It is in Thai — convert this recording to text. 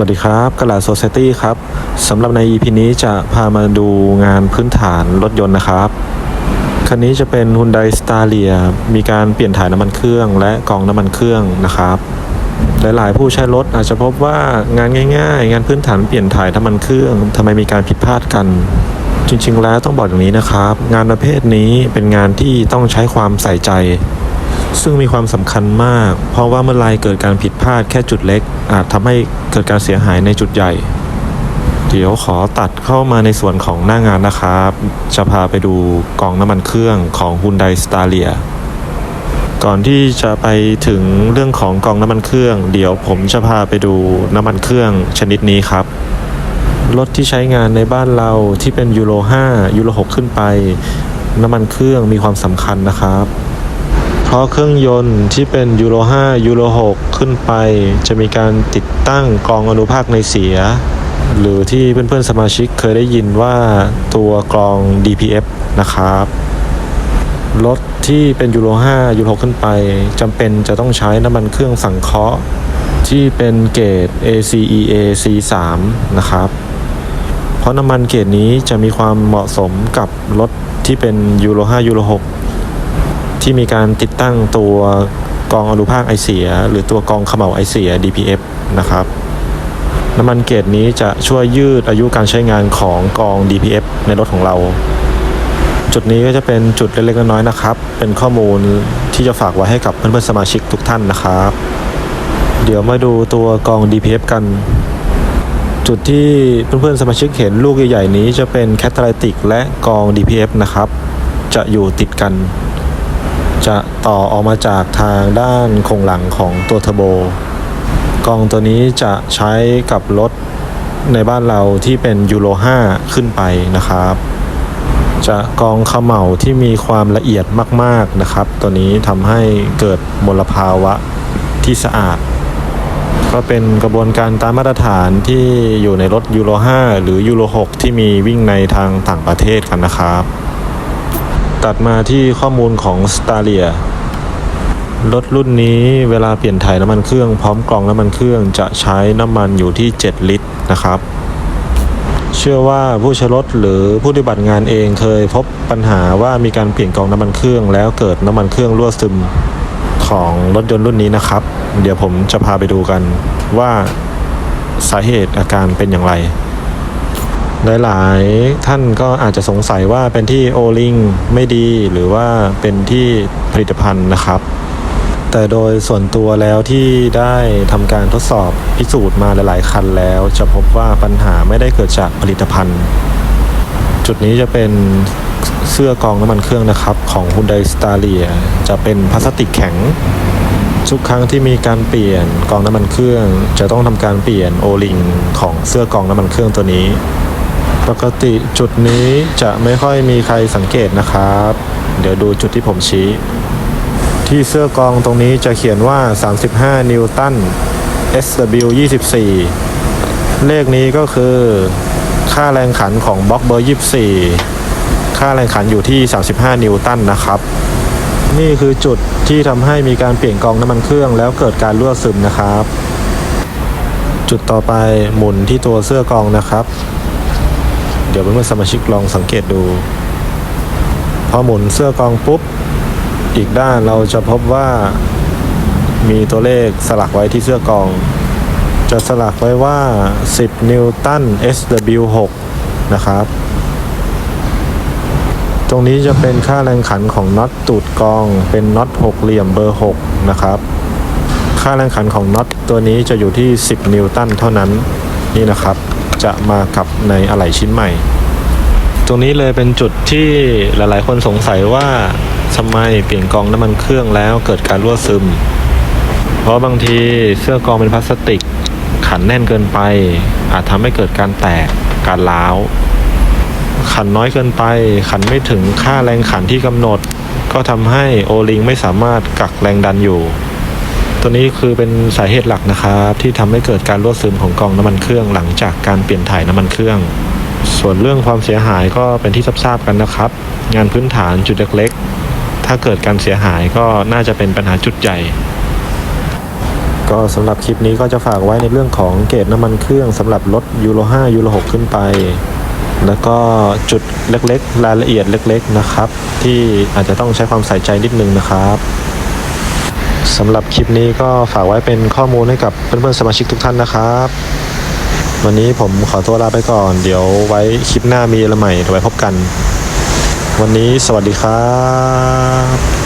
วัสดีครับกระลาโซเซตี้ครับสำหรับใน EP นี้จะพามาดูงานพื้นฐานรถยนต์นะครับ คันนี้จะเป็น Hyundai Staria มีการเปลี่ยนถ่ายน้ำมันเครื่อง และกองน้ำมันเครื่องนะครับ หลายๆ ผู้ใช้รถอาจจะพบว่างานง่าย ๆ งานพื้นฐานเปลี่ยนถ่ายน้ำมันเครื่องทำไมมีการผิดพลาดกัน จริง ๆ แล้วต้องบอกอย่างนี้นะครับ งานประเภทนี้เป็นงานที่ต้องใช้ความใส่ใจ ซึ่งมีความสำคัญมาก เพราะว่าเมื่อไรเกิดการผิดพลาดแค่จุดเล็ก อาจทำให้เกิดการเสียหายในจุดใหญ่ เดี๋ยวขอตัดเข้ามาในส่วนของหน้างานนะครับ จะพาไปดูกล่องน้ำมันเครื่องของ Hyundai Staria ก่อนที่จะไปถึงเรื่องของกล่องน้ำมันเครื่อง เดี๋ยวผมจะพาไปดูน้ำมันเครื่องชนิดนี้ครับรถที่ใช้งานในบ้านเราที่เป็นยูโร5ยูโร6ขึ้นไป น้ำมันเครื่องมีความสำคัญนะครับ เพราะเครื่องยนต์ที่เป็นยูโร5ยูโร6ขึ้นไป จะมีการติดตั้งกรองอนุภาคในเสีย หรือที่เพื่อนๆสมาชิกเคยได้ยินว่าตัวกรอง DPF นะครับรถที่เป็นยูโร5ยูโร6ขึ้นไปจำเป็นจะต้องใช้น้ำมันเครื่องสังเคราะห์ ที่เป็นเกรด ACEA C3 นะครับเพราะน้ำมันเกรดนี้จะมีความเหมาะสมกับรถที่เป็นยูโร5ยูโร6 ที่มีการติดตั้งตัวกองอนุภาคไอเสีย หรือตัวกองเขม่าไอเสีย DPF นะครับน้ำมันเกรดนี้จะช่วยยืดอายุการใช้งานของกอง DPF ในรถของเรา จุดนี้ก็จะเป็นจุดเล็กๆน้อยๆนะครับ เป็นข้อมูลที่จะฝากไว้ให้กับเพื่อนๆสมาชิกทุกท่านนะครับ เดี๋ยวมาดูตัวกอง DPF กัน จุดที่เพื่อนๆสมาชิกเห็นลูกใหญ่ๆนี้จะเป็นแคตตาลิติกและกอง DPF นะครับ จะอยู่ติดกัน จะต่อออกมาจากทางด้านโครงหลังของตัวเทอร์โบกรองตัวนี้จะใช้กับรถในบ้านเราที่เป็นยูโร5 ขึ้นไปนะครับ จะกรองขม่าที่มีความละเอียดมากๆนะครับ ตัวนี้ทำให้เกิดมลภาวะที่สะอาด ก็เป็นกระบวนการตามมาตรฐานที่อยู่ในรถยูโร5 หรือยูโร6 ที่มีวิ่งในทางต่างประเทศกันนะครับ ตัดมาที่ข้อมูลของ s t a r i a รถรุ่นนี้เวลาเปลี่ยนถ่ายน้ำมันเครื่องพร้อมกรองน้ำมันเครื่องจะใช้น้ำมันอยู่ที่ 7 ลิตรนะครับ เชื่อว่าผู้ใช้รถหรือผู้ปฏิบัติงานเองเคยพบปัญหาว่ามีการเปลี่ยนกรองน้ำมันเครื่อง แล้วเกิดน้ำมันเครื่องรั่วซึมของรถยนต์รุ่นนี้นะครับ เดี๋ยวผมจะพาไปดูกันว่าสาเหตุอาการเป็นอย่างไร หลายๆ ท่านก็อาจจะสงสัยว่าเป็นที่โอลิงไม่ดีหรือว่าเป็นที่ผลิตภัณฑ์นะครับ แต่โดยส่วนตัวแล้วที่ได้ทำการทดสอบพิสูจน์มาหลาย ๆ คันแล้ว จะพบว่าปัญหาไม่ได้เกิดจากผลิตภัณฑ์ จุดนี้จะเป็นเสื้อกองน้ำมันเครื่องนะครับ ของ Hyundai Staria จะเป็นพลาสติกแข็งทุกครั้งที่มีการเปลี่ยนกองน้ำมันเครื่อง จะต้องทำการเปลี่ยนโอลิงของเสื้อกองน้ำมันเครื่องตัวนี้ ปกติจุดนี้จะไม่ค่อยมีใครสังเกตนะครับ เดี๋ยวดูจุดที่ผมชี้ ที่เสื้อกองตรงนี้จะเขียนว่า 35 นิวตัน SW 24 เลขนี้ก็คือ ค่าแรงขันของบล็อกเบอร์ 24 ค่าแรงขันอยู่ที่ 35 นิวตันนะครับนี่คือจุดที่ทำให้มีการเปลี่ยนกองน้ำมันเครื่องแล้วเกิดการรั่วซึมนะครับ จุดต่อไปหมุนที่ตัวเสื้อกองนะครับ เดี๋ยวเพื่อนๆสมาชิกลองสังเกตดู พอหมุนเสื้อกองปุ๊บ อีกด้านเราจะพบว่ามีตัวเลขสลักไว้ที่เสื้อกอง จะสลักไว้ว่า 10 นิวตัน SW6 นะครับ ตรงนี้จะเป็นค่าแรงขันของน็อตตูดกองเป็นน็อตหกเหลี่ยมเบอร์ 6 นะครับ ค่าแรงขันของน็อตตัวนี้จะอยู่ที่ 10 นิวตันเท่านั้นนี่นะครับ จะมากับในอะไหล่ชิ้นใหม่ ตรงนี้เลยเป็นจุดที่หลายๆ คนสงสัยว่าทำไมเปลี่ยนกองน้ำมันเครื่องแล้วเกิดการรั่วซึม เพราะบางทีเสื้อกองเป็นพลาสติก ขันแน่นเกินไป อาจทำให้เกิดการแตกการร้าวขันน้อยเกินไป ขันไม่ถึงค่าแรงขันที่กำหนด ก็ทำให้โอลิงไม่สามารถกักแรงดันอยู่ ตัวนี้คือเป็นสาเหตุหลักนะครับที่ทำให้เกิดการรั่วซึมของกองน้ำมันเครื่องหลังจากการเปลี่ยนถ่ายน้ำมันเครื่อง ส่วนเรื่องความเสียหายก็เป็นที่ทราบกันนะครับ งานพื้นฐานจุดเล็กๆ ถ้าเกิดการเสียหายก็น่าจะเป็นปัญหาจุดใหญ่ ก็สำหรับคลิปนี้ก็จะฝากไว้ในเรื่องของเกรดน้ำมันเครื่องสำหรับรถยูโร5ยูโร6ขึ้นไป แล้วก็จุดเล็กๆ รายละเอียดเล็ก ๆนะครับ ที่อาจจะต้องใช้ความใส่ใจนิดนึงนะครับ สำหรับคลิปนี้ก็ฝากไว้เป็นข้อมูลให้กับเพื่อนๆสมาชิกทุกท่านนะครับ วันนี้ผมขอตัวลาไปก่อน เดี๋ยวไว้คลิปหน้ามีอะไรใหม่ไว้พบกัน วันนี้สวัสดีครับ